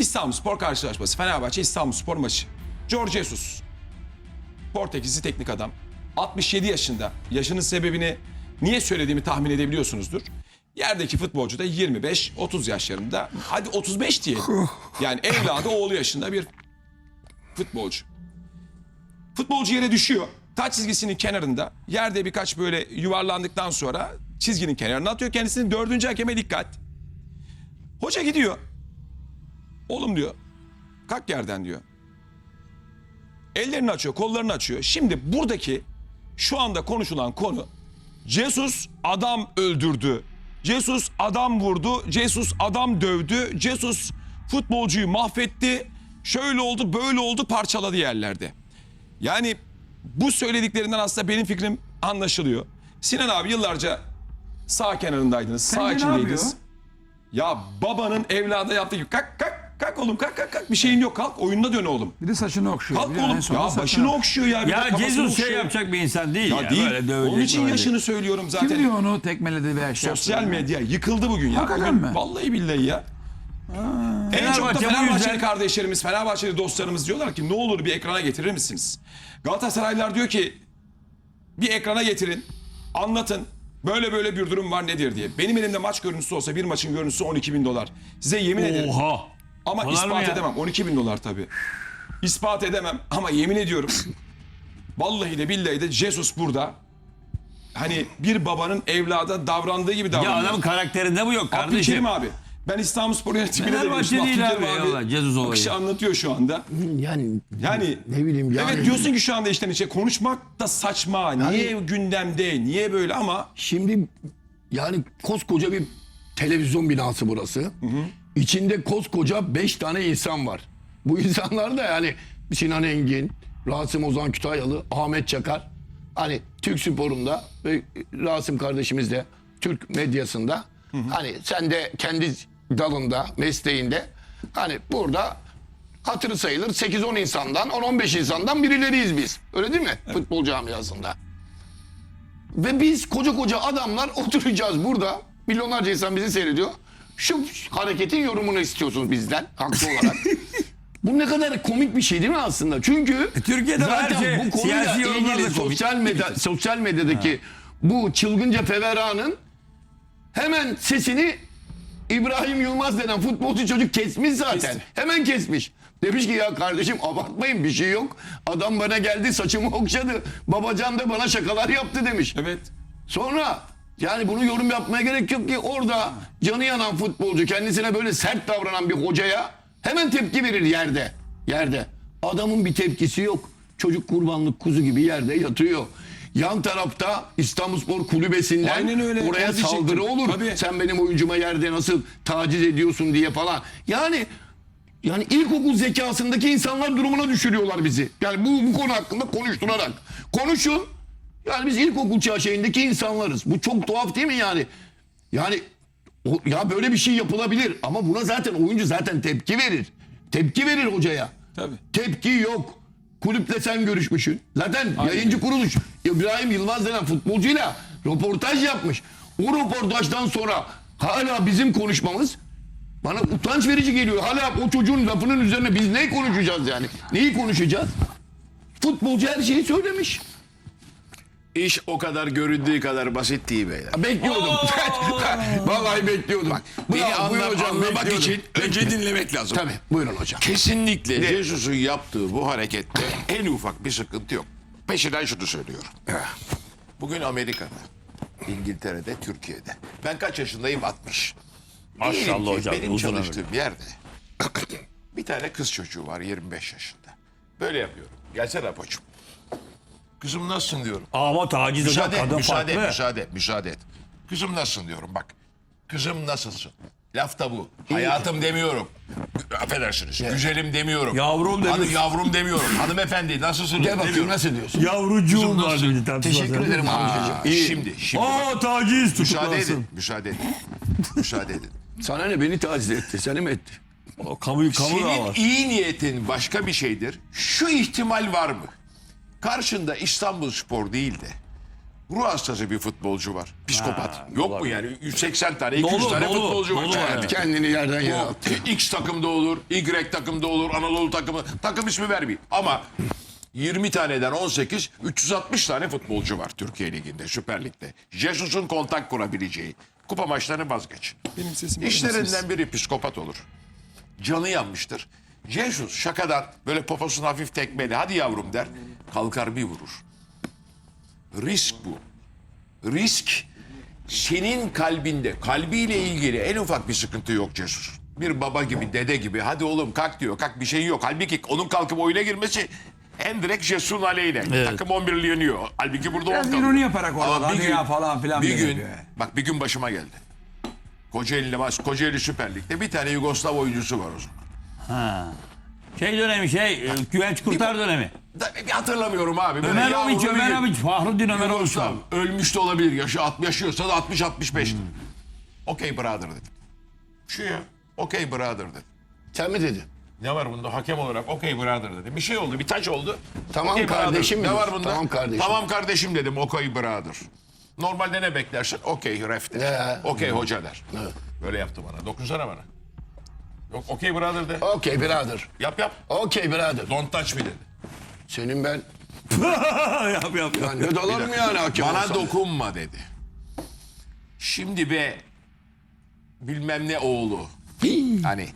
İstanbulspor karşılaşması. Fenerbahçe İstanbulspor maçı. Jorge Jesus. Portekizli teknik adam. 67 yaşında. Yaşının sebebini niye söylediğimi tahmin edebiliyorsunuzdur. Yerdeki futbolcu da 25-30 yaşlarında. Hadi 35 diyelim. Yani evladı oğlu yaşında bir futbolcu. Futbolcu yere düşüyor. Taç çizgisinin kenarında. Yerde birkaç böyle yuvarlandıktan sonra çizginin kenarına atıyor kendisini. Dördüncü hakeme dikkat. Hoca gidiyor. Oğlum diyor. Kalk yerden diyor. Ellerini açıyor, kollarını açıyor. Şimdi buradaki şu anda konuşulan konu Jesus adam öldürdü. Jesus adam vurdu. Jesus adam dövdü. Jesus futbolcuyu mahvetti. Şöyle oldu, böyle oldu, parçaladı yerlerde. Yani bu söylediklerinden aslında benim fikrim anlaşılıyor. Sinan abi yıllarca sağ kenarındaydınız, sağ Sence ne içindeydiniz. yapıyor? Ya babanın evlada yaptığı gibi kalk kalk kalk oğlum kalk kalk kalk bir şeyin yok kalk oyununa dön oğlum. Bir de saçını okşuyor. Kalk Bir de en oğlum sonunda ya saçını- başını okşuyor ya. bir de Ya kafasını Jesus şey okşuyor. yapacak bir insan değil ya. Ya değil. Böyle dövecek, Onun için böyle. yaşını söylüyorum zaten. Kim diyor onu tekmeledi veya şey Sosyal yaptı? medya yıkıldı bugün ya. Hakikaten Bugün mi? Vallahi billahi ya. En çok da Fenerbahçe bu Fenerbahçeli yüzden- kardeşlerimiz, Fenerbahçeli dostlarımız diyorlar ki ne olur bir ekrana getirir misiniz? Galatasaraylılar diyor ki bir ekrana getirin, anlatın. Böyle böyle bir durum var nedir diye. Benim elimde maç görüntüsü olsa bir maçın görüntüsü 12 bin dolar. Size yemin ederim. Oha. Ama Dolar mı ispat ya? edemem. 12 bin dolar tabii. İspat edemem ama yemin ediyorum. vallahi de billahi de Jesus burada. Hani bir babanın evlada davrandığı gibi Ya davranıyor. adamın karakterinde bu yok Abdülkerim kardeşim. abi. Ben İstanbulspor yönetimine de Fenerbahçe biliyorsun. değil Abdülkerim abi, Jesus olayı. akışı anlatıyor şu anda. Yani Yani ne bileyim yani. Evet diyorsun ki şu anda içten içe konuşmak da saçma. Niye gündemde? Niye böyle ama Şimdi yani koskoca bir televizyon binası burası. İçinde koskoca beş tane insan var. Bu insanlar da yani Sinan Engin, Rasim Ozan Kütahyalı, Ahmet Çakar. Hani Türk sporunda ve Rasim kardeşimiz de Türk medyasında. Hani sen de kendi dalında, mesleğinde. Hani burada hatırı sayılır 8-10 insandan, 10-15 insandan birileriyiz biz. Öyle değil mi? Futbol camiasında. Ve biz koca koca adamlar oturacağız burada. Milyonlarca insan bizi seyrediyor. Şu hareketin yorumunu istiyorsunuz bizden haklı olarak. Bu ne kadar komik bir şey değil mi aslında? Çünkü E, Türkiye'de zaten şey, bu konuyla ilgili sosyal, medya, sosyal medyadaki bu çılgınca feveranın hemen sesini İbrahim Yılmaz denen futbolcu çocuk kesmiş zaten. Kesti. Hemen kesmiş. Demiş ki ya kardeşim abartmayın bir şey yok. Adam bana geldi saçımı okşadı. Babacan da bana şakalar yaptı demiş. evet. Sonra yani bunu yorum yapmaya gerek yok ki orada canı yanan futbolcu kendisine böyle sert davranan bir hocaya hemen tepki verir yerde. Yerde. Adamın bir tepkisi yok. Çocuk kurbanlık kuzu gibi yerde yatıyor. Yan tarafta İstanbulspor kulübesinden Aynen öyle. oraya saldırı olur. Tabii. Sen benim oyuncuma yerde nasıl taciz ediyorsun diye falan. Yani yani ilkokul zekasındaki insanlar durumuna düşürüyorlar bizi. Yani bu, bu konu hakkında konuşturarak. Konuşun. Yani biz ilkokul çağı şeyindeki insanlarız. Bu çok tuhaf değil mi yani? Yani o, ya böyle bir şey yapılabilir ama buna zaten oyuncu zaten tepki verir. Tepki verir hocaya. Tabii. Tepki yok. Kulüple sen görüşmüşsün. Zaten yayıncı kuruluş İbrahim Yılmaz denen futbolcuyla röportaj yapmış. O röportajdan sonra hala bizim konuşmamız bana utanç verici geliyor. Hala o çocuğun lafının üzerine biz ne konuşacağız yani? Neyi konuşacağız? Futbolcu her şeyi söylemiş. İş o kadar göründüğü kadar basit değil beyler. Bekliyordum. Vallahi bekliyordum. Beni Bravo, buyur anla, anlamak bekliyordum. için önce dinlemek lazım. Tabii buyurun hocam. Kesinlikle Jesus'un yaptığı bu harekette en ufak bir sıkıntı yok. Peşinden şunu söylüyorum. Bugün Amerika'da, İngiltere'de, Türkiye'de. Ben kaç yaşındayım? 60. Maşallah ki hocam, Benim uzun ömür. çalıştığım yerde bir tane kız çocuğu var 25 yaşında. Böyle yapıyorum. Gelsene Apo'cum. Kızım nasılsın diyorum. Ama taciz hocam Müsaade et, kadın müsaade et, farklı. müsaade et, müsaade et. Kızım nasılsın diyorum bak. Kızım nasılsın? Laf da bu. Hayatım demiyorum. Affedersiniz. Güzelim demiyorum. Yavrum Hanım, demiyorsun. yavrum demiyorum. Hanımefendi nasılsınız Gel bakayım demiyorum. nasıl diyorsun? Yavrucuğum Kızım var nasıl? dedi. Teşekkür ederim amcacığım. Aa, şimdi, şimdi. bak. Aa taciz müsaade edin, tutuklansın. müsaade edin. müsaade edin. Sana ne beni taciz etti? Seni mi etti? O Kamu, kamu da Senin var. iyi niyetin başka bir şeydir. Şu ihtimal var mı? Karşında İstanbul Spor değil de ruh hastası bir futbolcu var. Psikopat. Yok mu yani? 180 tane, 200 Dolu, tane dolu, futbolcu var. dolu var, evet. Kendini yerden yere attı. X takımda olur, Y takımda olur, Anadolu takımı. Takım ismi vermeyeyim. Ama 20 taneden 18, 360 tane futbolcu var Türkiye Ligi'nde, Süper Lig'de. Jesus'un kontak kurabileceği. Kupa maçlarını vazgeç. Benim sesim İşlerinden biri psikopat olur. Canı yanmıştır. Jesus şakadan böyle poposunu hafif tekmeli hadi yavrum der. Kalkar bir vurur. Risk bu. Risk senin kalbinde, kalbiyle ilgili en ufak bir sıkıntı yok Jesus. Bir baba gibi, dede gibi hadi oğlum kalk diyor. Kalk bir şey yok. Halbuki onun kalkıp oyuna girmesi en direkt Jesus'un aleyhine. Takım 11 yeniyor. Halbuki burada Biraz 10 kalıyor. ironi yaparak orada, Ama hadi ya falan filan Bir gün, yani. bak bir gün başıma geldi. Kocaeli'de maç, Kocaeli Süper Lig'de bir tane Yugoslav oyuncusu var o zaman. Şey dönemi şey e, güvenç kurtar dönemi. Da- bir hatırlamıyorum abi. Böyle Ömer bir Ömer gün. Fahruddin Ömer Omiç. Yugoslav. Ölmüş de olabilir. Yaşı 60 yaşıyorsa da 60-65'tir. Okey brother dedim. Şu ya. Okey brother dedim. Sen mi dedin? Ne var bunda hakem olarak okey brother dedim. Bir şey oldu bir taç oldu. Tamam Okey brother. kardeşim mi Ne var diyorsun? bunda? Tamam kardeşim. Tamam kardeşim dedim okey brother. Normalde ne beklersin? Okey ref der. Ee? Okey hoca der. Böyle yaptı bana. Dokunsana bana. Yok okey brother de. Okey birader. Yap yap. Okey birader. Don't touch me dedi. Senin ben yap yap yap. ben ne dalarım yani hakem Bana olsam. dokunma dedi. Şimdi be bilmem ne oğlu. Hani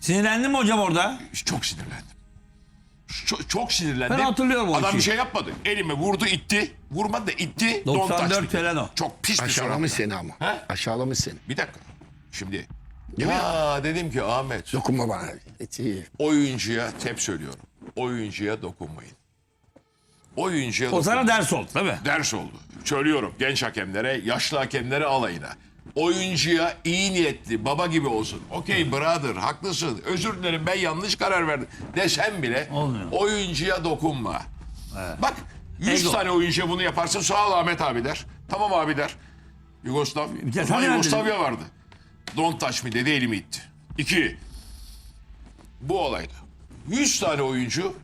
Sinirlendin mi hocam orada? çok sinirlendim. Çok, çok sinirlendim. Ben hatırlıyorum o Adam işi. bir şey yapmadı. Elime vurdu itti. Vurmadı da itti. don't touch 94 me dedi. falan o. Çok pis bir Aşağılamış surat. seni ama. He? Aşağılamış seni. Bir dakika. Şimdi. Değil mi? Ya dedim ki Ahmet Dokunma bana. Eti. oyuncuya hep söylüyorum. Oyuncuya dokunmayın. Oyuncuya O sana dokunmayın. ders oldu değil mi? ders oldu. Söylüyorum genç hakemlere, yaşlı hakemlere alayına. Oyuncuya iyi niyetli, baba gibi olsun. Okey brother, haklısın. Özür dilerim ben yanlış karar verdim. Desem bile Olmuyor. oyuncuya dokunma. Bak 100 Ego. tane oyuncuya bunu yaparsın sağ ol Ahmet abi der. Tamam abi der. Yugoslav. O zaman hani Yugoslavya vardı. Don't touch me dedi elimi itti. İki. Bu olayda. 100 tane oyuncu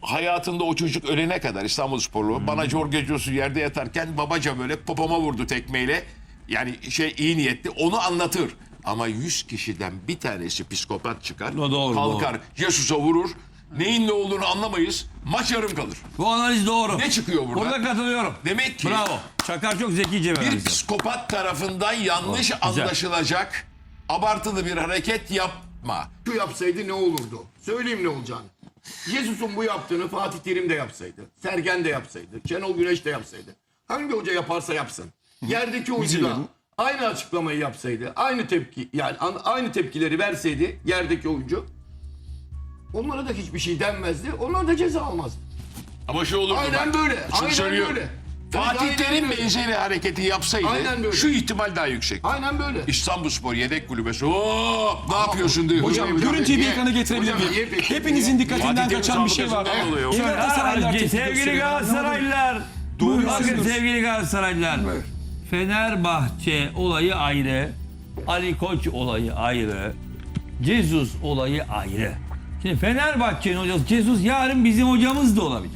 hayatında o çocuk ölene kadar İstanbul Sporlu bana Jorge Jesus yerde yatarken babaca böyle popoma vurdu tekmeyle. Yani şey iyi niyetli onu anlatır. Ama 100 kişiden bir tanesi psikopat çıkar. O doğru, kalkar Jesus'a vurur. Neyin ne olduğunu anlamayız. Maç yarım kalır. Bu analiz doğru. Ne çıkıyor burada? Burada katılıyorum. Demek ki Bravo. Çakar çok zekice bir bir psikopat tarafından yanlış anlaşılacak abartılı bir hareket yapma. Şu yapsaydı ne olurdu? Söyleyeyim ne olacağını. Jesus'un bu yaptığını Fatih Terim de yapsaydı. Sergen de yapsaydı. Şenol Güneş de yapsaydı. Hangi hoca yaparsa yapsın. Yerdeki oyuncu da aynı açıklamayı yapsaydı. Aynı tepki yani an- aynı tepkileri verseydi yerdeki oyuncu. Onlara da hiçbir şey denmezdi. Onlar da ceza almazdı. Ama şu olur mu Aynen bak, böyle, şunu aynen söylüyorum. böyle. Fatih Terim benzeri hareketi yapsaydı Aynen böyle. şu ihtimal daha yüksek. Aynen böyle. İstanbulspor yedek kulübesi hop ne yapıyorsun diyor. Hocam görüntüyü bir ekrana getirebilir miyim? Hepinizin dikkatinden kaçan bir şey var. Galatasaraylılar tepki Sevgili gösteriyor. Galatasaraylılar. Doğru Bakın söylüyorsun. sevgili Galatasaraylılar. Fenerbahçe olayı ayrı. Ali Koç olayı ayrı. Jesus olayı ayrı. Şimdi Fenerbahçe'nin hocası Jesus yarın bizim hocamız da olabilir.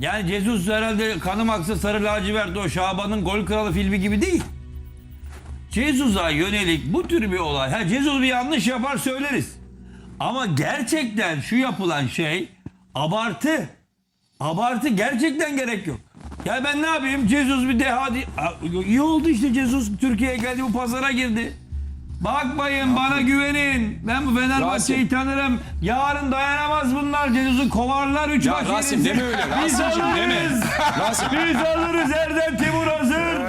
Yani Jesus herhalde kanım aksa sarı lacivert o Şaban'ın gol kralı filmi gibi değil. Jesus'a yönelik bu tür bir olay. Ha Jesus bir yanlış yapar söyleriz. Ama gerçekten şu yapılan şey abartı. Abartı gerçekten gerek yok. Ya ben ne yapayım? Jesus bir deha... İyi oldu işte Jesus Türkiye'ye geldi bu pazara girdi. Bakmayın bana güvenin. Ben bu Fenerbahçe'yi Rasim. tanırım. Yarın dayanamaz bunlar. Jesus'u kovarlar üç Ya Rasim deme öyle. Biz Rasim'cim deme. alırız. Rasim. Biz alırız Erdem Timur hazır.